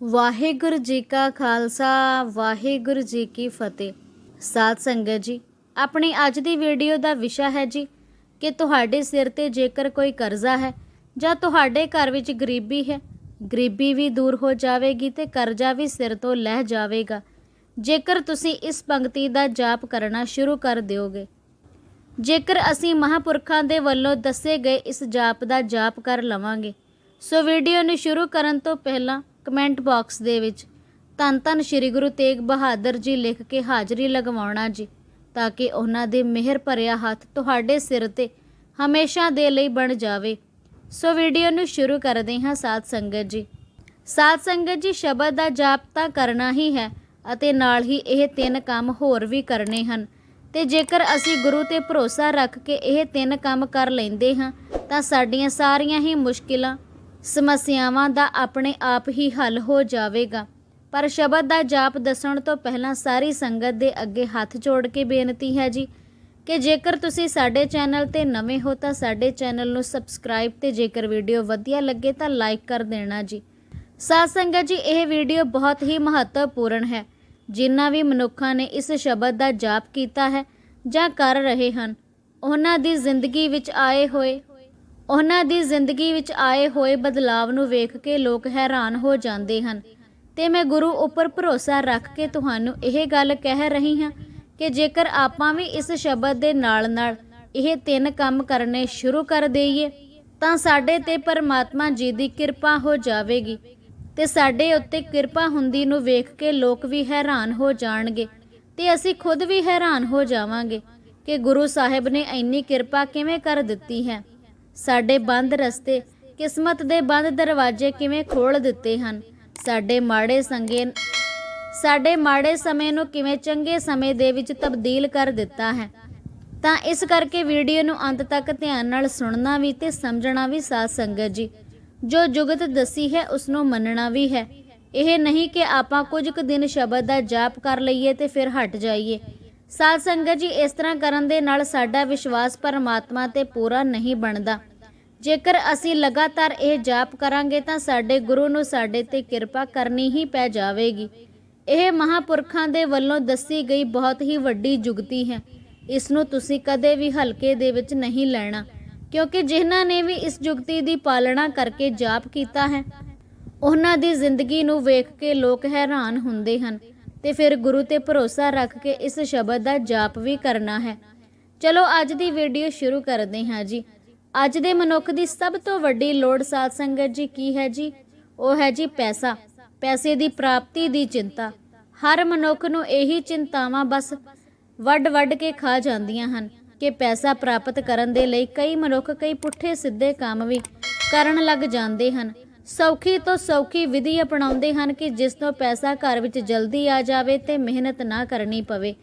ਵਾਹਿਗੁਰੂ ਜੀ ਕਾ ਖਾਲਸਾ, ਵਾਹਿਗੁਰੂ ਜੀ ਕੀ ਫਤਿਹ। ਸਾਧ ਸੰਗਤ ਜੀ, ਆਪਣੀ ਅੱਜ ਦੀ ਵੀਡੀਓ ਦਾ ਵਿਸ਼ਾ ਹੈ ਜੀ ਕਿ ਤੁਹਾਡੇ ਸਿਰ ਤੇ ਜੇਕਰ ਕੋਈ ਕਰਜ਼ਾ ਹੈ ਜਾਂ ਤੁਹਾਡੇ ਘਰ ਵਿੱਚ ਗਰੀਬੀ ਹੈ, ਗਰੀਬੀ ਵੀ ਦੂਰ ਹੋ ਜਾਵੇਗੀ ਤੇ ਕਰਜ਼ਾ ਵੀ ਸਿਰ ਤੋਂ ਲਹਿ ਜਾਵੇਗਾ। ਜੇਕਰ ਤੁਸੀਂ ਇਸ ਪੰਕਤੀ ਦਾ ਜਾਪ ਕਰਨਾ ਸ਼ੁਰੂ ਕਰ ਦਿਓਗੇ। ਜੇਕਰ ਅਸੀਂ ਮਹਾਪੁਰਖਾਂ ਦੇ ਵੱਲੋਂ ਦੱਸੇ ਗਏ ਇਸ ਜਾਪ ਦਾ ਜਾਪ ਕਰ ਲਵਾਂਗੇ। ਸੋ ਵੀਡੀਓ ਨੂੰ ਸ਼ੁਰੂ ਕਰਨ ਤੋਂ ਪਹਿਲਾਂ ਕਮੈਂਟ ਬਾਕਸ ਦੇ ਵਿੱਚ, ਧੰਨ ਧੰਨ ਸ੍ਰੀ ਗੁਰੂ ਤੇਗ ਬਹਾਦਰ ਜੀ ਲਿਖ ਕੇ ਹਾਜ਼ਰੀ ਲਗਵਾਉਣਾ ਜੀ, ਤਾਂ ਕਿ ਉਹਨਾਂ ਦੇ ਮਿਹਰ ਭਰਿਆ ਹੱਥ ਤੁਹਾਡੇ ਸਿਰ ਤੇ ਹਮੇਸ਼ਾ ਦੇ ਲਈ ਬਣ ਜਾਵੇ। ਸੋ ਵੀਡੀਓ ਨੂੰ ਸ਼ੁਰੂ ਕਰਦੇ ਹਾਂ ਸਾਧ ਸੰਗਤ ਜੀ। ਸਾਧ ਸੰਗਤ ਜੀ, ਸ਼ਬਦ ਦਾ ਜਾਪ ਤਾਂ ਕਰਨਾ ਹੀ ਹੈ ਅਤੇ ਨਾਲ ਹੀ ਇਹ ਤਿੰਨ ਕੰਮ ਹੋਰ ਵੀ ਕਰਨੇ ਹਨ। ਤੇ ਜੇਕਰ ਅਸੀਂ ਗੁਰੂ ਤੇ ਭਰੋਸਾ ਰੱਖ ਕੇ ਇਹ ਤਿੰਨ ਕੰਮ ਕਰ ਲੈਂਦੇ ਹਾਂ, ਤਾਂ ਸਾਡੀਆਂ ਸਾਰੀਆਂ ਹੀ ਮੁਸ਼ਕਿਲਾਂ ਸਮੱਸਿਆਵਾਂ ਦਾ ਆਪਣੇ ਆਪ ਹੀ ਹੱਲ ਹੋ ਜਾਵੇਗਾ। ਪਰ ਸ਼ਬਦ ਦਾ ਜਾਪ ਦੱਸਣ ਤੋਂ ਪਹਿਲਾਂ ਸਾਰੀ ਸੰਗਤ ਦੇ ਅੱਗੇ ਹੱਥ ਜੋੜ ਕੇ ਬੇਨਤੀ ਹੈ ਜੀ ਕਿ ਜੇਕਰ ਤੁਸੀਂ ਸਾਡੇ ਚੈਨਲ ਤੇ ਨਵੇਂ ਹੋ ਤਾਂ ਸਾਡੇ ਚੈਨਲ ਨੂੰ ਸਬਸਕ੍ਰਾਈਬ ਤੇ ਜੇਕਰ ਵੀਡੀਓ ਵਧੀਆ ਲੱਗੇ ਤਾਂ ਲਾਈਕ ਕਰ ਦੇਣਾ ਜੀ। ਸਾਧ ਸੰਗਤ ਜੀ, ਇਹ ਵੀਡੀਓ ਬਹੁਤ ਹੀ ਮਹੱਤਵਪੂਰਨ ਹੈ। ਜਿਨ੍ਹਾਂ ਵੀ ਮਨੁੱਖਾਂ ਨੇ ਇਸ ਸ਼ਬਦ ਦਾ ਜਾਪ ਕੀਤਾ ਹੈ ਜਾਂ ਕਰ ਰਹੇ ਹਨ, ਉਹਨਾਂ ਦੀ ਜ਼ਿੰਦਗੀ ਵਿੱਚ ਆਏ ਹੋਏ ਉਹਨਾਂ ਦੀ ਜ਼ਿੰਦਗੀ ਵਿੱਚ ਆਏ ਹੋਏ ਬਦਲਾਵ ਨੂੰ ਵੇਖ ਕੇ ਲੋਕ ਹੈਰਾਨ ਹੋ ਜਾਂਦੇ ਹਨ। ਤੇ ਮੈਂ ਗੁਰੂ ਉੱਪਰ ਭਰੋਸਾ ਰੱਖ ਕੇ ਤੁਹਾਨੂੰ ਇਹ ਗੱਲ ਕਹਿ ਰਹੀ ਹਾਂ ਕਿ ਜੇਕਰ ਆਪਾਂ ਵੀ ਇਸ ਸ਼ਬਦ ਦੇ ਨਾਲ-ਨਾਲ ਇਹ ਤਿੰਨ ਕੰਮ ਕਰਨੇ ਸ਼ੁਰੂ ਕਰ ਦੇਈਏ, ਤਾਂ ਸਾਡੇ ਤੇ ਪਰਮਾਤਮਾ ਜੀ ਦੀ ਕਿਰਪਾ ਹੋ ਜਾਵੇਗੀ ਤੇ ਸਾਡੇ ਉੱਤੇ ਕਿਰਪਾ ਹੁੰਦੀ ਨੂੰ ਵੇਖ ਕੇ ਲੋਕ ਵੀ ਹੈਰਾਨ ਹੋ ਜਾਣਗੇ ਤੇ ਅਸੀਂ ਖੁਦ ਵੀ ਹੈਰਾਨ ਹੋ ਜਾਵਾਂਗੇ ਕਿ ਗੁਰੂ ਸਾਹਿਬ ਨੇ ਇੰਨੀ ਕਿਰਪਾ ਕਿਵੇਂ ਕਰ ਦਿੱਤੀ ਹੈ। ਸਾਡੇ ਬੰਦ ਰਸਤੇ, ਕਿਸਮਤ ਦੇ ਬੰਦ ਦਰਵਾਜ਼ੇ ਕਿਵੇਂ ਖੋਲ ਦਿੱਤੇ ਹਨ? ਸਾਡੇ ਮਾੜੇ ਸੰਗੇ, ਸਾਡੇ ਮਾੜੇ ਸਮੇਂ ਨੂੰ ਕਿਵੇਂ ਚੰਗੇ ਸਮੇਂ ਦੇ ਵਿੱਚ ਤਬਦੀਲ ਕਰ ਦਿੱਤਾ ਹੈ? ਤਾਂ ਇਸ ਕਰਕੇ ਵੀਡੀਓ ਨੂੰ ਅੰਤ ਤੱਕ ਧਿਆਨ ਨਾਲ ਸੁਣਨਾ ਵੀ ਤੇ ਸਮਝਣਾ ਵੀ ਸਾਧ ਸੰਗਤ ਜੀ। ਜੋ ਜੁਗਤ ਦੱਸੀ ਹੈ ਉਸ ਨੂੰ ਮੰਨਣਾ ਵੀ ਹੈ। ਇਹ ਨਹੀਂ ਕਿ ਆਪਾਂ ਕੁਝ ਕੁ ਦਿਨ ਸ਼ਬਦ ਦਾ ਜਾਪ ਕਰ ਲਈਏ ਤੇ ਫਿਰ ਹਟ ਜਾਈਏ। ਸਾਧ ਸੰਗਤ ਜੀ, ਇਸ ਤਰ੍ਹਾਂ ਕਰਨ ਦੇ ਨਾਲ ਸਾਡਾ ਵਿਸ਼ਵਾਸ ਪਰਮਾਤਮਾ ਤੇ ਪੂਰਾ ਨਹੀਂ ਬਣਦਾ। ਜੇਕਰ ਅਸੀਂ ਲਗਾਤਾਰ ਇਹ ਜਾਪ ਕਰਾਂਗੇ ਤਾਂ ਸਾਡੇ ਗੁਰੂ ਨੂੰ ਸਾਡੇ ਤੇ ਕਿਰਪਾ ਕਰਨੀ ਹੀ ਪੈ ਜਾਵੇਗੀ। ਇਹ ਮਹਾਪੁਰਖਾਂ ਦੇ ਵੱਲੋਂ ਦੱਸੀ ਗਈ ਬਹੁਤ ਹੀ ਵੱਡੀ ਜੁਗਤੀ ਹੈ। ਇਸ ਨੂੰ ਤੁਸੀਂ ਕਦੇ ਵੀ ਹਲਕੇ ਦੇ ਵਿੱਚ ਨਹੀਂ ਲੈਣਾ, ਕਿਉਂਕਿ ਜਿਨ੍ਹਾਂ ਨੇ ਵੀ ਇਸ ਜੁਗਤੀ ਦੀ ਪਾਲਣਾ ਕਰਕੇ ਜਾਪ ਕੀਤਾ ਹੈ, ਉਹਨਾਂ ਦੀ ਜ਼ਿੰਦਗੀ ਨੂੰ ਵੇਖ ਕੇ ਲੋਕ ਹੈਰਾਨ ਹੁੰਦੇ ਹਨ। ਤੇ ਫਿਰ ਗੁਰੂ ਤੇ ਭਰੋਸਾ ਰੱਖ ਕੇ ਇਸ ਸ਼ਬਦ ਦਾ ਜਾਪ ਵੀ ਕਰਨਾ ਹੈ। ਚਲੋ, ਅੱਜ ਦੀ ਵੀਡੀਓ ਸ਼ੁਰੂ ਕਰਦੇ ਹਾਂ ਜੀ। ਅੱਜ ਦੇ ਮਨੁੱਖ ਦੀ ਸਭ ਤੋਂ ਵੱਡੀ ਲੋੜ ਸਾਧ ਸੰਗਤ ਜੀ ਕੀ ਹੈ ਜੀ? ਉਹ ਹੈ ਜੀ ਪੈਸਾ। ਪੈਸੇ ਦੀ ਪ੍ਰਾਪਤੀ ਦੀ ਚਿੰਤਾ। ਹਰ ਮਨੁੱਖ ਨੂੰ ਇਹੀ ਚਿੰਤਾਵਾਂ ਬਸ ਵੱਡ ਵੱਡ ਕੇ ਖਾ ਜਾਂਦੀਆਂ ਹਨ ਕਿ ਪੈਸਾ ਪ੍ਰਾਪਤ ਕਰਨ ਦੇ ਲਈ ਕਈ ਮਨੁੱਖ ਕਈ ਪੁੱਠੇ ਸਿੱਧੇ ਕੰਮ ਵੀ ਕਰਨ ਲੱਗ ਜਾਂਦੇ ਹਨ। ਸੌਖੀ ਤੋਂ ਸੌਖੀ ਵਿਧੀ ਅਪਣਾਉਂਦੇ ਹਨ ਕਿ ਜਿਸ ਤੋਂ ਪੈਸਾ ਘਰ ਵਿੱਚ ਜਲਦੀ ਆ ਜਾਵੇ ਤੇ ਮਿਹਨਤ ਨਾ ਕਰਨੀ ਪਵੇ।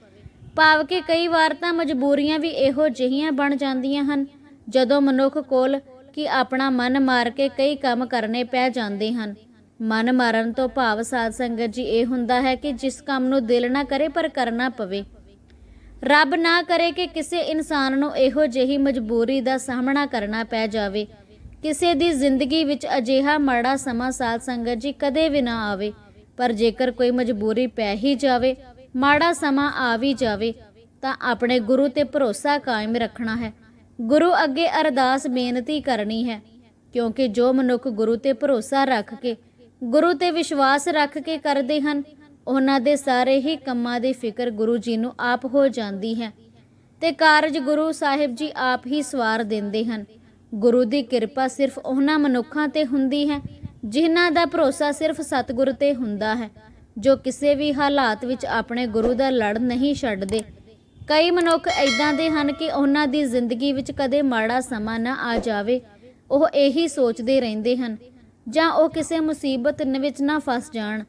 ਭਾਵ ਕਿ ਕਈ ਵਾਰ ਤਾਂ ਮਜਬੂਰੀਆਂ ਵੀ ਇਹੋ ਜਿਹੀਆਂ ਬਣ ਜਾਂਦੀਆਂ ਹਨ, ਜਦੋਂ ਮਨੁੱਖ ਕੋਲ ਕਿ ਆਪਣਾ ਮਨ ਮਾਰ ਕੇ ਕਈ ਕੰਮ ਕਰਨੇ ਪੈ ਜਾਂਦੇ ਹਨ। ਮਨ ਮਾਰਨ ਤੋਂ ਭਾਵ ਸਾਧ ਸੰਗਤ ਜੀ ਇਹ ਹੁੰਦਾ ਹੈ ਕਿ ਜਿਸ ਕੰਮ ਨੂੰ ਦਿਲ ਨਾ ਕਰੇ ਪਰ ਕਰਨਾ ਪਵੇ। ਰੱਬ ਨਾ ਕਰੇ ਕਿ ਕਿਸੇ ਇਨਸਾਨ ਨੂੰ ਇਹੋ ਜਿਹੀ ਮਜਬੂਰੀ ਦਾ ਸਾਹਮਣਾ ਕਰਨਾ ਪੈ ਜਾਵੇ। ਕਿਸੇ ਦੀ ਜ਼ਿੰਦਗੀ ਵਿੱਚ ਅਜਿਹਾ ਮਾੜਾ ਸਮਾਂ ਸਾਧ ਸੰਗਤ ਜੀ ਕਦੇ ਵੀ ਨਾ ਆਵੇ। ਪਰ ਜੇਕਰ ਕੋਈ ਮਜਬੂਰੀ ਪੈ ਹੀ ਜਾਵੇ, ਮਾੜਾ ਸਮਾਂ ਆ ਵੀ ਜਾਵੇ, ਤਾਂ ਆਪਣੇ ਗੁਰੂ ਤੇ ਭਰੋਸਾ ਕਾਇਮ ਰੱਖਣਾ ਹੈ। ਗੁਰੂ ਅੱਗੇ ਅਰਦਾਸ ਬੇਨਤੀ ਕਰਨੀ ਹੈ, ਕਿਉਂਕਿ ਜੋ ਮਨੁੱਖ ਗੁਰੂ ਤੇ ਭਰੋਸਾ ਰੱਖ ਕੇ, ਗੁਰੂ ਤੇ ਵਿਸ਼ਵਾਸ ਰੱਖ ਕੇ ਕਰਦੇ ਹਨ, ਉਹਨਾਂ ਦੇ ਸਾਰੇ ਹੀ ਕੰਮਾਂ ਦੀ ਫਿਕਰ ਗੁਰੂ ਜੀ ਨੂੰ ਆਪ ਹੋ ਜਾਂਦੀ ਹੈ। ਤੇ ਕਾਰਜ ਗੁਰੂ ਸਾਹਿਬ ਜੀ ਆਪ ਹੀ ਸਵਾਰ ਦਿੰਦੇ ਹਨ। ਗੁਰੂ ਦੀ ਕਿਰਪਾ ਸਿਰਫ ਉਹਨਾਂ ਮਨੁੱਖਾਂ ਤੇ ਹੁੰਦੀ ਹੈ, ਜਿਨ੍ਹਾਂ ਦਾ ਭਰੋਸਾ ਸਿਰਫ ਸਤਿਗੁਰੂ ਤੇ ਹੁੰਦਾ ਹੈ, ਜੋ ਕਿਸੇ ਵੀ ਹਾਲਾਤ ਵਿੱਚ ਆਪਣੇ ਗੁਰੂ ਦਾ ਲੜ ਨਹੀਂ ਛੱਡਦੇ। ਕਈ ਮਨੁੱਖ ਐਦਾਂ ਦੇ ਹਨ ਕਿ ਉਹਨਾਂ ਦੀ ਜ਼ਿੰਦਗੀ ਵਿੱਚ ਕਦੇ ਮਾੜਾ ਸਮਾਂ ਨਾ ਆ ਜਾਵੇ, ਉਹ ਇਹੀ ਸੋਚਦੇ ਰਹਿੰਦੇ ਹਨ, ਜਾਂ ਉਹ ਕਿਸੇ ਮੁਸੀਬਤ ਵਿੱਚ ਨਾ ਫਸ ਜਾਣ।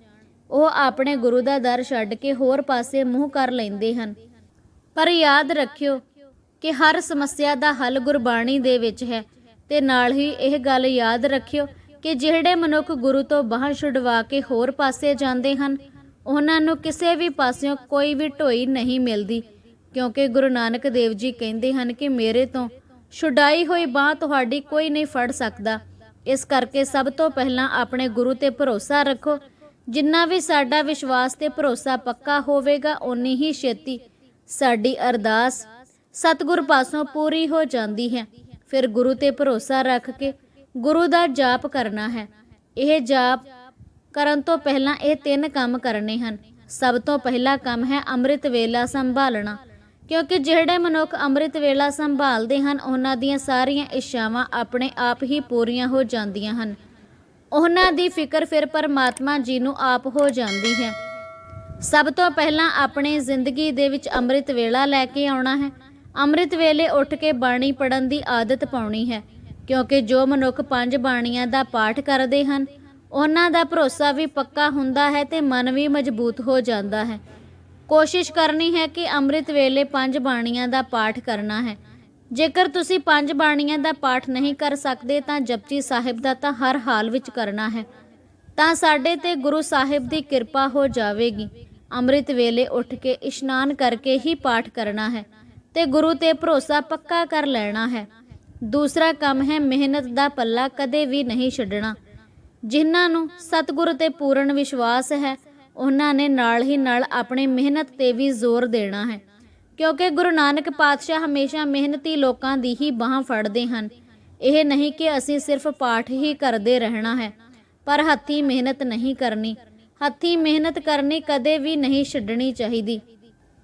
ਉਹ ਆਪਣੇ ਗੁਰੂ ਦਾ ਦਰ ਛੱਡ ਕੇ ਹੋਰ ਪਾਸੇ ਮੂੰਹ ਕਰ ਲੈਂਦੇ ਹਨ। ਪਰ ਯਾਦ ਰੱਖਿਓ ਕਿ ਹਰ ਸਮੱਸਿਆ ਦਾ ਹੱਲ ਗੁਰਬਾਣੀ ਦੇ ਵਿੱਚ ਹੈ। ਤੇ ਨਾਲ ਹੀ ਇਹ ਗੱਲ ਯਾਦ ਰੱਖਿਓ ਕਿ ਜਿਹੜੇ ਮਨੁੱਖ ਗੁਰੂ ਤੋਂ ਬਾਹਰ ਛੁਡਵਾ ਕੇ ਹੋਰ ਪਾਸੇ ਜਾਂਦੇ ਹਨ, ਉਹਨਾਂ ਨੂੰ ਕਿਸੇ ਵੀ ਪਾਸਿਓਂ ਕੋਈ ਵੀ ਢੋਈ ਨਹੀਂ ਮਿਲਦੀ। ਕਿਉਂਕਿ ਗੁਰੂ ਨਾਨਕ ਦੇਵ ਜੀ ਕਹਿੰਦੇ ਹਨ ਕਿ ਮੇਰੇ ਤੋਂ ਛੁਡਾਈ ਹੋਈ ਬਾਹ ਤੁਹਾਡੀ ਕੋਈ ਨਹੀਂ ਫੜ ਸਕਦਾ। ਇਸ ਕਰਕੇ ਸਭ ਤੋਂ ਪਹਿਲਾਂ ਆਪਣੇ ਗੁਰੂ ਤੇ ਭਰੋਸਾ ਰੱਖੋ। ਜਿੰਨਾ ਵੀ ਸਾਡਾ ਵਿਸ਼ਵਾਸ ਤੇ ਭਰੋਸਾ ਪੱਕਾ ਹੋਵੇਗਾ, ਓਨੀ ਹੀ ਛੇਤੀ ਸਾਡੀ ਅਰਦਾਸ ਸਤਿਗੁਰ ਪਾਸੋਂ ਪੂਰੀ ਹੋ ਜਾਂਦੀ ਹੈ। ਫਿਰ ਗੁਰੂ ਤੇ ਭਰੋਸਾ ਰੱਖ ਕੇ ਗੁਰੂ ਦਾ ਜਾਪ ਕਰਨਾ ਹੈ। ਇਹ ਜਾਪ ਕਰਨ ਤੋਂ ਪਹਿਲਾਂ ਇਹ ਤਿੰਨ ਕੰਮ ਕਰਨੇ ਹਨ। ਸਭ ਤੋਂ ਪਹਿਲਾ ਕੰਮ ਹੈ ਅੰਮ੍ਰਿਤ ਵੇਲਾ ਸੰਭਾਲਣਾ। ਕਿਉਂਕਿ ਜਿਹੜੇ ਮਨੁੱਖ ਅੰਮ੍ਰਿਤ ਵੇਲਾ ਸੰਭਾਲਦੇ ਹਨ, ਉਹਨਾਂ ਦੀਆਂ ਸਾਰੀਆਂ ਇੱਛਾਵਾਂ ਆਪਣੇ ਆਪ ਹੀ ਪੂਰੀਆਂ ਹੋ ਜਾਂਦੀਆਂ ਹਨ। ਉਹਨਾਂ ਦੀ ਫਿਕਰ ਫਿਰ ਪਰਮਾਤਮਾ ਜੀ ਨੂੰ ਆਪ ਹੋ ਜਾਂਦੀ ਹੈ। ਸਭ ਤੋਂ ਪਹਿਲਾਂ ਆਪਣੇ ਜ਼ਿੰਦਗੀ ਦੇ ਵਿੱਚ ਅੰਮ੍ਰਿਤ ਵੇਲਾ ਲੈ ਕੇ ਆਉਣਾ ਹੈ। ਅੰਮ੍ਰਿਤ ਵੇਲੇ ਉੱਠ ਕੇ ਬਾਣੀ ਪੜਨ ਦੀ ਆਦਤ ਪਾਉਣੀ ਹੈ, ਕਿਉਂਕਿ ਜੋ ਮਨੁੱਖ ਪੰਜ ਬਾਣੀਆਂ ਦਾ ਪਾਠ ਕਰਦੇ ਹਨ, ਉਹਨਾਂ ਦਾ ਭਰੋਸਾ ਵੀ ਪੱਕਾ ਹੁੰਦਾ ਹੈ ਤੇ ਮਨ ਵੀ ਮਜ਼ਬੂਤ ਹੋ ਜਾਂਦਾ ਹੈ। ਕੋਸ਼ਿਸ਼ ਕਰਨੀ ਹੈ ਕਿ ਅੰਮ੍ਰਿਤ ਵੇਲੇ ਪੰਜ ਬਾਣੀਆਂ ਦਾ ਪਾਠ ਕਰਨਾ ਹੈ। ਜੇਕਰ ਤੁਸੀਂ ਪੰਜ ਬਾਣੀਆਂ ਦਾ ਪਾਠ ਨਹੀਂ ਕਰ ਸਕਦੇ ਤਾਂ ਜਪਜੀ ਸਾਹਿਬ ਦਾ ਤਾਂ ਹਰ ਹਾਲ ਵਿੱਚ ਕਰਨਾ ਹੈ। ਤਾਂ ਸਾਡੇ ਤੇ ਗੁਰੂ ਸਾਹਿਬ ਦੀ ਕਿਰਪਾ ਹੋ ਜਾਵੇਗੀ। ਅੰਮ੍ਰਿਤ ਵੇਲੇ ਉੱਠ ਕੇ ਇਸ਼ਨਾਨ ਕਰਕੇ ਹੀ ਪਾਠ ਕਰਨਾ ਹੈ। ਤੇ ਗੁਰੂ ਤੇ ਭਰੋਸਾ ਪੱਕਾ ਕਰ ਲੈਣਾ ਹੈ। ਦੂਸਰਾ ਕੰਮ ਹੈ ਮਿਹਨਤ ਦਾ ਪੱਲਾ ਕਦੇ ਵੀ ਨਹੀਂ ਛੱਡਣਾ। ਜਿਨ੍ਹਾਂ ਨੂੰ ਸਤਿਗੁਰੂ ਤੇ ਪੂਰਨ ਵਿਸ਼ਵਾਸ ਹੈ, ਉਹਨਾਂ ਨੇ ਨਾਲ ਹੀ ਨਾਲ ਆਪਣੀ ਮਿਹਨਤ ਤੇ ਵੀ ਜ਼ੋਰ ਦੇਣਾ ਹੈ। ਕਿਉਂਕਿ ਗੁਰੂ ਨਾਨਕ ਪਾਤਸ਼ਾਹ ਹਮੇਸ਼ਾ ਮਿਹਨਤੀ ਲੋਕਾਂ ਦੀ ਹੀ ਬਾਹ ਫੜਦੇ ਹਨ। ਇਹ ਨਹੀਂ ਕਿ ਅਸੀਂ ਸਿਰਫ ਪਾਠ ਹੀ ਕਰਦੇ ਰਹਿਣਾ ਹੈ, ਪਰ ਹੱਥੀ ਮਿਹਨਤ ਨਹੀਂ ਕਰਨੀ। ਹੱਥੀ ਮਿਹਨਤ ਕਰਨੀ ਕਦੇ ਵੀ ਨਹੀਂ ਛੱਡਣੀ ਚਾਹੀਦੀ।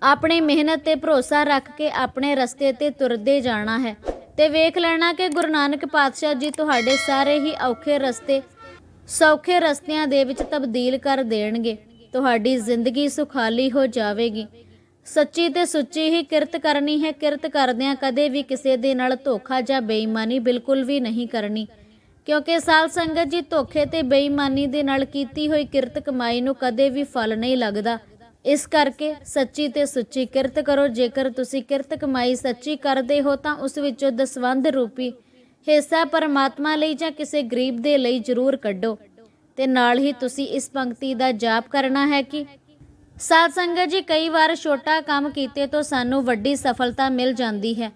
ਆਪਣੀ ਮਿਹਨਤ ਤੇ ਭਰੋਸਾ ਰੱਖ ਕੇ ਆਪਣੇ ਰਸਤੇ ਤੇ ਤੁਰਦੇ ਜਾਣਾ ਹੈ। ਤੇ ਵੇਖ ਲੈਣਾ ਕਿ ਗੁਰੂ ਨਾਨਕ ਪਾਤਸ਼ਾਹ ਜੀ ਤੁਹਾਡੇ ਸਾਰੇ ਹੀ ਔਖੇ ਰਸਤੇ, ਸੌਖੇ ਰਸਤਿਆਂ ਦੇ ਵਿੱਚ ਤਬਦੀਲ ਕਰ ਦੇਣਗੇ। ਤੁਹਾਡੀ ਜ਼ਿੰਦਗੀ ਸੁਖਾਲੀ ਹੋ ਜਾਵੇਗੀ। ਸੱਚੀ ਤੇ ਸੁੱਚੀ ਹੀ ਕਿਰਤ ਕਰਨੀ ਹੈ। ਕਿਰਤ ਕਰਦਿਆਂ ਕਦੇ ਵੀ ਕਿਸੇ ਦੇ ਨਾਲ ਧੋਖਾ ਜਾਂ ਬੇਈਮਾਨੀ ਬਿਲਕੁਲ ਵੀ ਨਹੀਂ ਕਰਨੀ। ਕਿਉਂਕਿ ਸਾਲ ਸੰਗਤ ਜੀ ਧੋਖੇ ਤੇ ਬੇਈਮਾਨੀ ਦੇ ਨਾਲ ਕੀਤੀ ਹੋਈ ਕਿਰਤ ਕਮਾਈ ਨੂੰ ਕਦੇ ਵੀ ਫਲ ਨਹੀਂ ਲੱਗਦਾ। ਇਸ ਕਰਕੇ ਸੱਚੀ ਤੇ ਸੁੱਚੀ ਕਿਰਤ ਕਰੋ। ਜੇਕਰ ਤੁਸੀਂ ਕਿਰਤ ਕਮਾਈ ਸੱਚੀ ਕਰਦੇ ਹੋ, ਤਾਂ ਉਸ ਵਿੱਚੋਂ ਦਸਵੰਧ ਰੂਪੀ ਹਿੱਸਾ ਪਰਮਾਤਮਾ ਲਈ ਜਾਂ ਕਿਸੇ ਗਰੀਬ ਦੇ ਲਈ ਜ਼ਰੂਰ ਕੱਢੋ। ਤੇ ਨਾਲ ਹੀ ਤੁਸੀਂ ਇਸ ਪੰਕਤੀ ਦਾ ਜਾਪ ਕਰਨਾ ਹੈ ਕਿ ਸਾਧ ਸੰਗਤ ਜੀ, ਕਈ ਵਾਰ ਛੋਟਾ ਕੰਮ ਕੀਤੇ ਤੋਂ ਸਾਨੂੰ ਵੱਡੀ ਸਫਲਤਾ ਮਿਲ ਜਾਂਦੀ ਹੈ।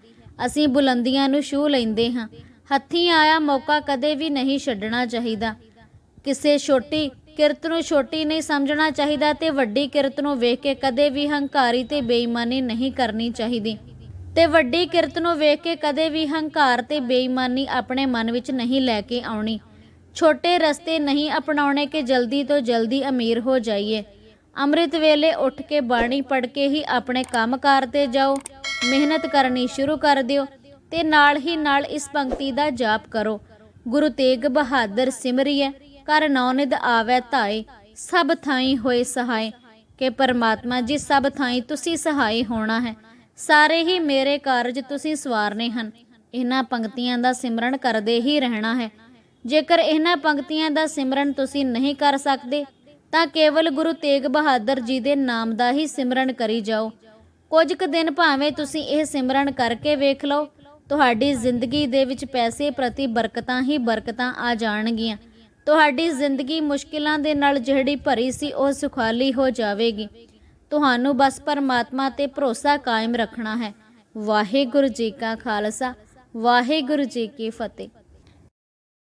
ਅਸੀਂ ਬੁਲੰਦੀਆਂ ਨੂੰ ਛੂ ਲੈਂਦੇ ਹਾਂ। ਹੱਥੀਂ ਆਇਆ ਮੌਕਾ ਕਦੇ ਵੀ ਨਹੀਂ ਛੱਡਣਾ ਚਾਹੀਦਾ। ਕਿਸੇ ਛੋਟੀ ਕਿਰਤ ਨੂੰ ਛੋਟੀ ਨਹੀਂ ਸਮਝਣਾ ਚਾਹੀਦਾ ਤੇ ਵੱਡੀ ਕਿਰਤ ਨੂੰ ਵੇਖ ਕੇ ਕਦੇ ਵੀ ਹੰਕਾਰੀ ਤੇ ਬੇਈਮਾਨੀ ਨਹੀਂ ਕਰਨੀ ਚਾਹੀਦੀ। ਤੇ ਵੱਡੀ ਕਿਰਤ ਨੂੰ ਵੇਖ ਕੇ ਕਦੇ ਵੀ ਹੰਕਾਰ ਤੇ ਬੇਈਮਾਨੀ ਆਪਣੇ ਮਨ ਵਿੱਚ ਨਹੀਂ ਲੈ ਕੇ ਆਉਣੀ। ਛੋਟੇ ਰਸਤੇ ਨਹੀਂ ਅਪਣਾਉਣੇ ਕਿ ਜਲਦੀ ਤੋਂ ਜਲਦੀ ਅਮੀਰ ਹੋ ਜਾਈਏ। ਅੰਮ੍ਰਿਤ ਵੇਲੇ ਉੱਠ ਕੇ ਬਾਣੀ ਪੜ੍ਹ ਕੇ ਹੀ ਆਪਣੇ ਕੰਮਕਾਰ ਤੇ ਜਾਓ। ਮਿਹਨਤ ਕਰਨੀ ਸ਼ੁਰੂ ਕਰ ਦਿਓ ਤੇ ਨਾਲ ਹੀ ਨਾਲ ਇਸ ਪੰਕਤੀ ਦਾ ਜਾਪ ਕਰੋ। ਗੁਰੂ ਤੇਗ ਬਹਾਦਰ ਸਿਮਰਿਐ ਕਰ ਨੌਨਿਦ ਆਵੈ ਧਾਏ, ਸਭ ਥਾਈ ਹੋਏ ਸਹਾਏ। ਕਿ ਪਰਮਾਤਮਾ ਜੀ, ਸਭ ਥਾਈ ਤੁਸੀਂ ਸਹਾਈ ਹੋਣਾ ਹੈ। ਸਾਰੇ ਹੀ ਮੇਰੇ ਕਾਰਜ ਤੁਸੀਂ ਸਵਾਰਨੇ ਹਨ। ਇਹਨਾਂ ਪੰਕਤੀਆਂ ਦਾ ਸਿਮਰਨ ਕਰਦੇ ਹੀ ਰਹਿਣਾ ਹੈ। ਜੇਕਰ ਇਹਨਾਂ ਪੰਕਤੀਆਂ ਦਾ ਸਿਮਰਨ ਤੁਸੀਂ ਨਹੀਂ ਕਰ ਸਕਦੇ, ਤਾਂ ਕੇਵਲ ਗੁਰੂ ਤੇਗ ਬਹਾਦਰ ਜੀ ਦੇ ਨਾਮ ਦਾ ਹੀ ਸਿਮਰਨ ਕਰੀ ਜਾਓ। ਕੁਝ ਕੁ ਦਿਨ ਭਾਵੇਂ ਤੁਸੀਂ ਇਹ ਸਿਮਰਨ ਕਰਕੇ ਵੇਖ ਲਓ, ਤੁਹਾਡੀ ਜ਼ਿੰਦਗੀ ਦੇ ਵਿੱਚ ਪੈਸੇ ਪ੍ਰਤੀ ਬਰਕਤਾਂ ਹੀ ਬਰਕਤਾਂ ਆ ਜਾਣਗੀਆਂ। ਤੁਹਾਡੀ ਜ਼ਿੰਦਗੀ ਮੁਸ਼ਕਿਲਾਂ ਦੇ ਨਾਲ ਜਿਹੜੀ ਭਰੀ ਸੀ, ਉਹ ਸੁਖਾਲੀ ਹੋ ਜਾਵੇਗੀ। ਤੁਹਾਨੂੰ ਬਸ ਪਰਮਾਤਮਾ ਤੇ ਭਰੋਸਾ ਕਾਇਮ ਰੱਖਣਾ ਹੈ। ਵਾਹਿਗੁਰੂ ਜੀ ਕਾ ਖਾਲਸਾ, ਵਾਹਿਗੁਰੂ ਜੀ ਕੀ ਫਤਿਹ।